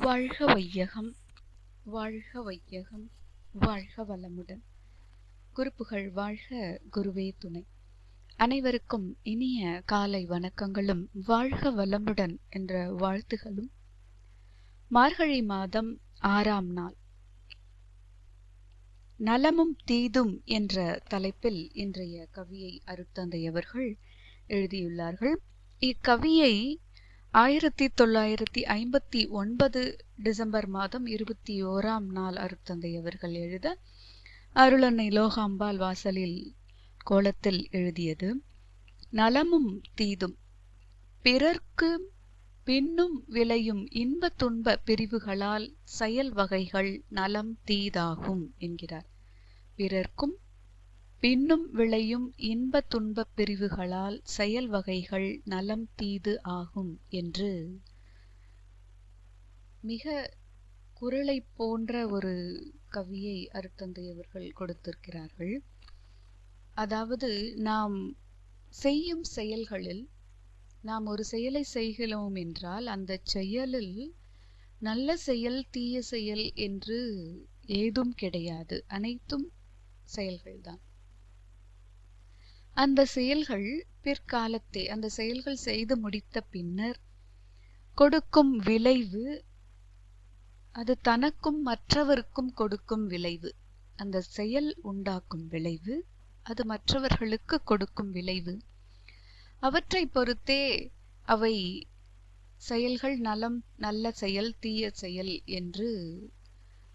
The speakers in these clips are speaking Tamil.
வாழ்க வையகம் வாழ்க வையகம் வாழ்க வளமுடன். குருப்புகழ் வாழ்க குருவே துணை அனைவருக்கும் இனிய காலை வணக்கங்களும் வாழ்க வளமுடன் என்ற வாழ்த்துகளும். மார்கழி மாதம் ஆறாம் நாள். நலமும் தீதும் என்ற தலைப்பில் இன்றைய கவியை அருட்தந்தையவர்கள் எழுதியுள்ளார்கள். இக்கவியை ஆயிரத்தி தொள்ளாயிரத்தி ஐம்பத்தி ஒன்பது டிசம்பர் மாதம் இருபத்தி ஓராம் நாள் அருத்தந்தை அவர்கள் எழுத அருளன்னை லோகாம்பாள் வாசலில் கோலத்தில் எழுதியது நலமும் தீதும் பிறர்க்கு பின்னும் விளையும் இன்ப துன்ப பிரிவுகளால் செயல் வகைகள் நலம் தீதாகும் என்கிறார். பிறர்க்கும் பின்னும் விளையும் இன்ப துன்ப பிரிவுகளால் செயல் வகைகள் நலம் தீது ஆகும் என்று மிக குரலை போன்ற ஒரு கவியை அருத்தந்தை அவர்கள் கொடுத்திருக்கிறார்கள். அதாவது நாம் செய்யும் செயல்களில் நாம் ஒரு செயலை செய்கிறோம் என்றால் அந்த செயலில் நல்ல செயல் தீய செயல் என்று ஏதும் கிடையாது. அனைத்தும் செயல்கள்தான். அந்த செயல்கள் பிற்காலத்தே அந்த செயல்கள் செய்து முடித்த பின்னர் கொடுக்கும் விளைவு அது தனக்கும் மற்றவருக்கும் கொடுக்கும் விளைவு. அந்த செயல் உண்டாக்கும் விளைவு அது மற்றவர்களுக்கு கொடுக்கும் விளைவு. அவற்றை பொறுத்தே அவை செயல்கள் நலம் நல்ல செயல் தீய செயல் என்று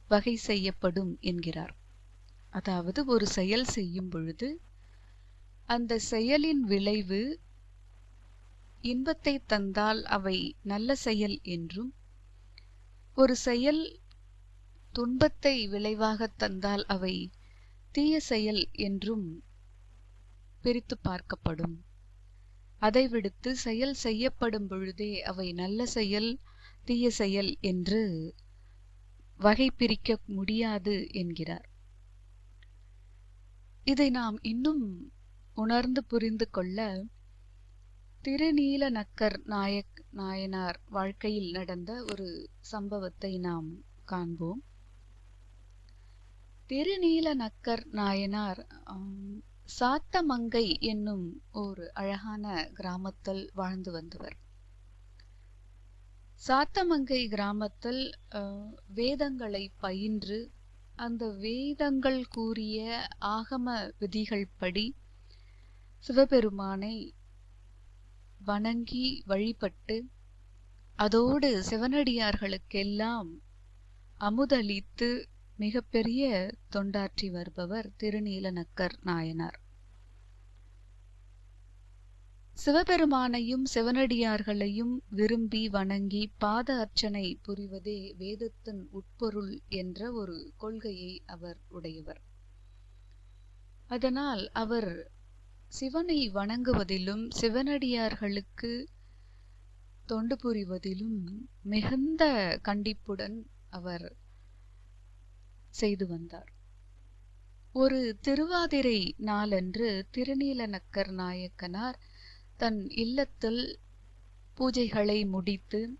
வகை செய்யப்படும் என்கிறார். அதாவது ஒரு செயல் செய்யும் பொழுது அந்த செயலின் விளைவு இன்பத்தை தந்தால் அவை நல்ல செயல் என்றும் ஒரு செயல் துன்பத்தை விளைவாக தந்தால் அவை தீய செயல் என்றும் பிரித்து பார்க்கப்படும். அதை விடுத்து செயல் செய்யப்படும் பொழுதே அவை நல்ல செயல் தீய செயல் என்று வகை பிரிக்க முடியாது என்கிறார். இதை நாம் இன்னும் உணர்ந்து புரிந்து கொள்ள திருநீல நக்கர் நாயக் நாயனார் வாழ்க்கையில் நடந்த ஒரு சம்பவத்தை நாம் காண்போம். திருநீல நக்கர் நாயனார் சாத்தமங்கை என்னும் ஒரு அழகான கிராமத்தில் வாழ்ந்து வந்தவர். சாத்தமங்கை கிராமத்தில் வேதங்களை பயின்று அந்த வேதங்கள் கூறிய ஆகம விதிகள் படி சிவபெருமானை வணங்கி வழிபட்டு அதோடு சிவனடியார்களுக்கெல்லாம் அமுதளித்து மிகப்பெரிய தொண்டாற்றி வருபவர் திருநீலநக்கர் நாயனார். சிவபெருமானையும் சிவனடியார்களையும் விரும்பி வணங்கி பாத அர்ச்சனை புரிவதே வேதத்தின் உட்பொருள் என்ற ஒரு கொள்கையை அவர் உடையவர். அதனால் அவர் சிவனை வணங்குவதிலும் சிவனடியார்களுக்கு தொண்டு புரிவதிலும் மிகுந்த கண்டிப்புடன் அவர் செய்து வந்தார். ஒரு திருவாதிரை நாளன்று திருநீலநக்கர் நாயக்கனார் தன் இல்லத்தில் பூஜைகளை முடித்து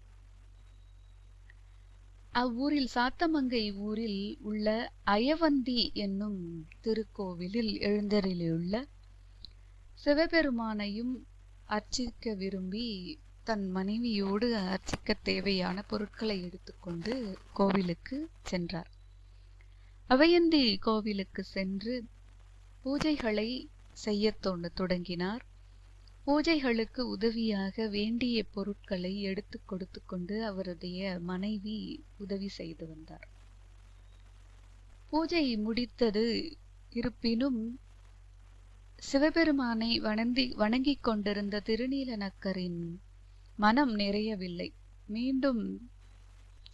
அவ்வூரில் சாத்தமங்கை ஊரில் உள்ள அயவந்தி என்னும் திருக்கோவிலில் எழுந்தருளியுள்ள சிவபெருமானையும் அர்ச்சிக்க விரும்பி தன் மனைவியோடு அர்ச்சிக்க தேவையான பொருட்களை எடுத்துக்கொண்டு கோவிலுக்கு சென்றார். அவையந்தி கோவிலுக்கு சென்று பூஜைகளை செய்ய தொடங்கினார். பூஜைகளுக்கு உதவியாக வேண்டிய பொருட்களை எடுத்து கொடுத்து கொண்டு அவருடைய மனைவி உதவி செய்து வந்தார். பூஜை முடித்தது இருப்பினும் சிவபெருமானை வணந்தி வணங்கிக் கொண்டிருந்த திருநீலநக்கரின் மனம் நிறையவில்லை. மீண்டும்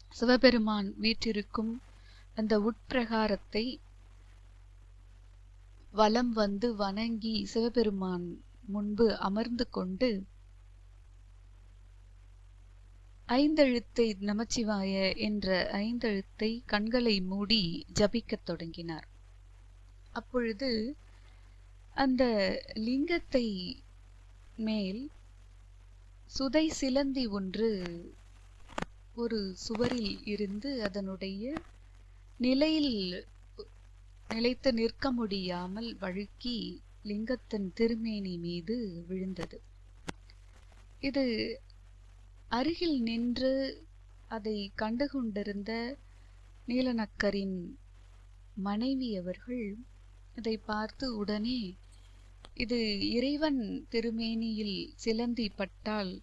சிவபெருமான் வீற்றிருக்கும் அந்த உட்பிரகாரத்தை வலம் வந்து வணங்கி சிவபெருமான் முன்பு அமர்ந்து கொண்டு ஐந்தெழுத்தை நமச்சிவாய என்ற ஐந்தெழுத்தை கண்களை மூடி ஜபிக்கத் தொடங்கினார். அப்பொழுது அந்த லிங்கத்தை மேல் சுதை சிலந்தி ஒன்று ஒரு சுவரில் இருந்து அதனுடைய நிலையில் நிலைத்து நிற்க முடியாமல் வழுக்கி லிங்கத்தின் திருமேனி மீது விழுந்தது. இது அருகில் நின்று அதை கண்டுகொண்டிருந்த நீலநக்கரின் மனைவி அவர்கள் இதை பார்த்து உடனே இது இறைவன் திருமேனியில் சிலந்தி பட்டால்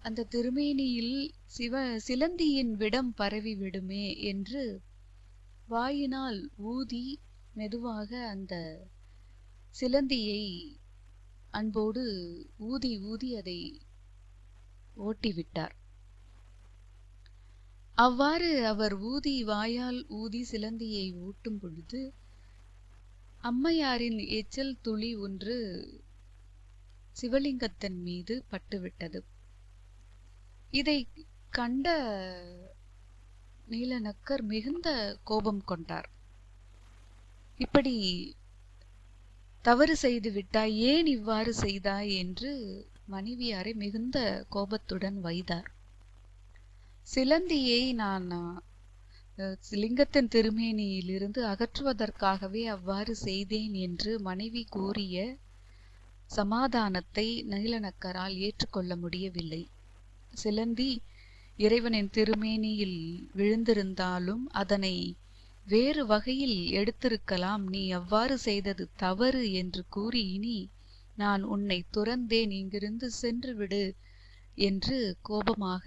அந்த திருமேனியில் சிவ சிலந்தியின் விடம் பரவி விடுமே என்று வாயினால் ஊதி மெதுவாக அந்த சிலந்தியை அன்போடு ஊதி ஊதி அதை ஓட்டிவிட்டார். அவ்வாறு அவர் ஊதி வாயால் ஊதி சிலந்தியை ஊட்டும் பொழுது அம்மையாரின் எச்சல் துளி ஒன்று சிவலிங்கத்தின் மீது பட்டுவிட்டது. இதை கண்ட நீலநக்கர் மிகுந்த கோபம் கொண்டார். இப்படி தவறு செய்து விட்டாய் ஏன் இவ்வாறு செய்தாய் என்று மனைவியாரை மிகுந்த கோபத்துடன் வைத்தார். சிலந்தியை நான் லிங்கத்தின் திருமேனியிலிருந்து அகற்றுவதற்காகவே அவ்வாறு செய்தேன் என்று மனைவி கூறிய சமாதானத்தை நீலநக்கரால் ஏற்றுக்கொள்ள முடியவில்லை. சிலந்தி இறைவனின் திருமேனியில் விழுந்திருந்தாலும் அதனை வேறு வகையில் எடுத்திருக்கலாம். நீ அவ்வாறு செய்தது தவறு என்று கூறி இனி நான் உன்னை துறந்தேன் இங்கிருந்து சென்று விடு என்று கோபமாக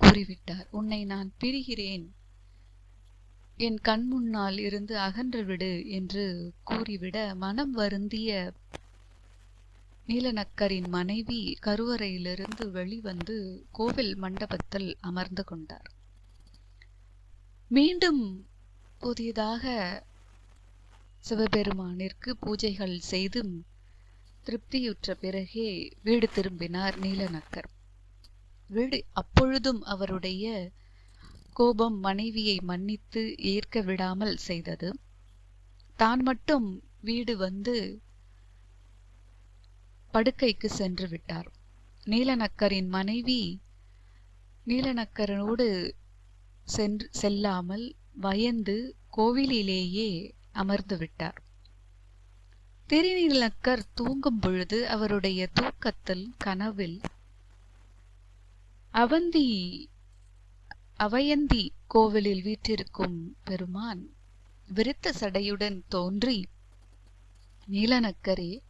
கூறிவிட்டார். உன்னை நான் பிரிகிறேன். என் கண் முன்னால் இருந்து அகன்று விடு என்று கூறிவிட மனம் வருந்திய நீலநக்கரின் மனைவி கருவறையிலிருந்து வெளிவந்து கோவில் மண்டபத்தில் அமர்ந்து கொண்டார். மீண்டும் புதியதாக சிவபெருமானிற்கு பூஜைகள் செய்தும் திருப்தியுற்ற பிறகே வீடு திரும்பினார் நீலநக்கர். வீடு அப்பொழுதும் அவருடைய கோபம் மனைவியை மன்னித்து ஏற்க விடாமல் செய்தது. தான் மட்டும் வீடு வந்து படுக்கைக்கு சென்று விட்டார். நீலநக்கரின் மனைவி நீலநக்கரனோடு சென்று செல்லாமல் பயந்து கோவிலிலேயே அமர்ந்து விட்டார். திருநீலக்கர் தூங்கும் பொழுது அவருடைய தூக்கத்தில் கனவில் அவந்தி அவயந்தி கோவிலில் வீற்றிருக்கும் பெருமான் விருத்த சடையுடன் தோன்றி நீலநக்கரே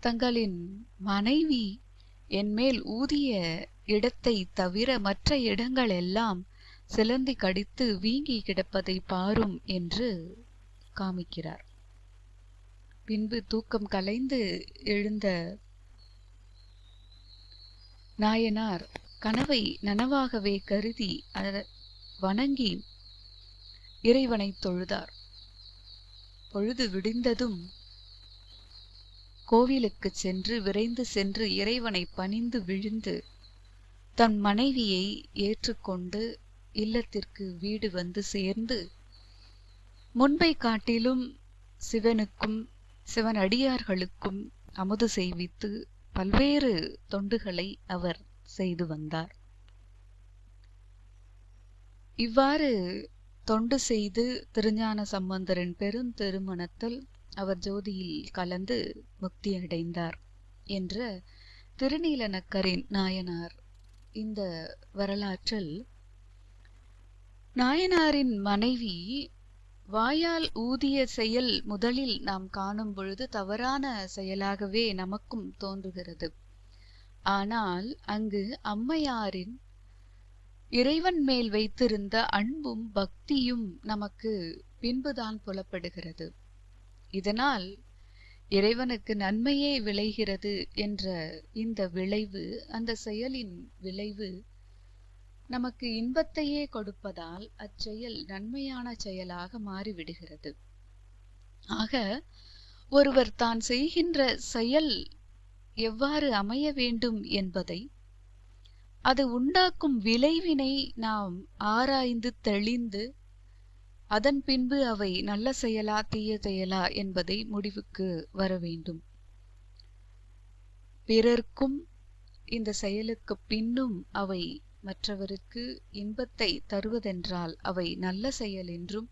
தங்களின் மனைவி என்மேல் ஊதிய இடத்தை தவிர மற்ற இடங்கள் எல்லாம் சிலந்தி கடித்து வீங்கி கிடப்பதை பாரும் என்று காமிக்கிறார். பின்பு தூக்கம் கலைந்து எழுந்த நாயனார் கனவை நனவாகவே கருதி வணங்கி இறைவனை தொழுதார். பொழுது விடிந்ததும் கோவிலுக்கு சென்று விரைந்து சென்று இறைவனை பணிந்து விழுந்து தன் மனைவியை ஏற்றுக்கொண்டு இல்லத்திற்கு வீடு வந்து சேர்ந்து முன்பை காட்டிலும் சிவனுக்கும் சிவன் அடியார்களுக்கும் அமுது செய்வித்து பல்வேறு தொண்டுகளை அவர் செய்து வந்தார். இவ்வாறு தொண்டு செய்து திருஞான சம்பந்தரின் பெரும் திருமணத்தில் அவர் ஜோதியில் கலந்து முக்தி அடைந்தார் என்ற திருநீலநக்கரின் நாயனார் இந்த வரலாற்றில் நாயனாரின் மனைவி வாயால் ஊதிய செயல் முதலில் நாம் காணும் பொழுது தவறான செயலாகவே நமக்கும் தோன்றுகிறது. ஆனால் அங்கு அம்மையாரின் இறைவன் மேல் வைத்திருந்த அன்பும் பக்தியும் நமக்கு பின்புதான் புலப்படுகிறது. இதனால் இறைவனுக்கு நன்மையே விளைகிறது என்ற இந்த விளைவு அந்த செயலின் விளைவு நமக்கு இன்பத்தையே கொடுப்பதால் அச்செயல் நன்மையான செயலாக மாறிவிடுகிறது. ஆக ஒருவர் தான் செய்கின்ற செயல் எவ்வாறு அமைய வேண்டும் என்பதை அது உண்டாக்கும் விளைவினை நாம் ஆராய்ந்து தெளிந்து அதன் பின்பு அவை நல்ல செயலா தீய செயலா என்பதை முடிவுக்கு வர வேண்டும். பிறர்க்கும் இந்த செயலுக்கு பின்னும் அவை மற்றவருக்கு இன்பத்தை தருவதென்றால் அவை நல்ல செயல் என்றும்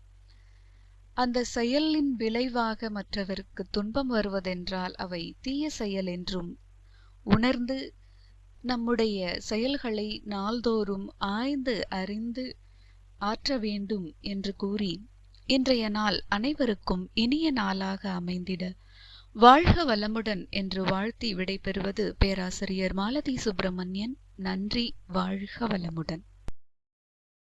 அந்த செயலின் விளைவாக மற்றவருக்கு துன்பம் வருவதென்றால் அவை தீய செயல் என்றும் உணர்ந்து நம்முடைய செயல்களை நாள்தோறும் ஆய்ந்து அறிந்து ஆற்ற வேண்டும் என்று கூறி இன்றைய நாள் அனைவருக்கும் இனிய நாளாக அமைந்திட வாழ்க வளமுடன் என்று வாழ்த்தி விடைபெறுவது பேராசிரியர் மாலதி சுப்பிரமணியன். நன்றி வாழ்க வளமுடன்.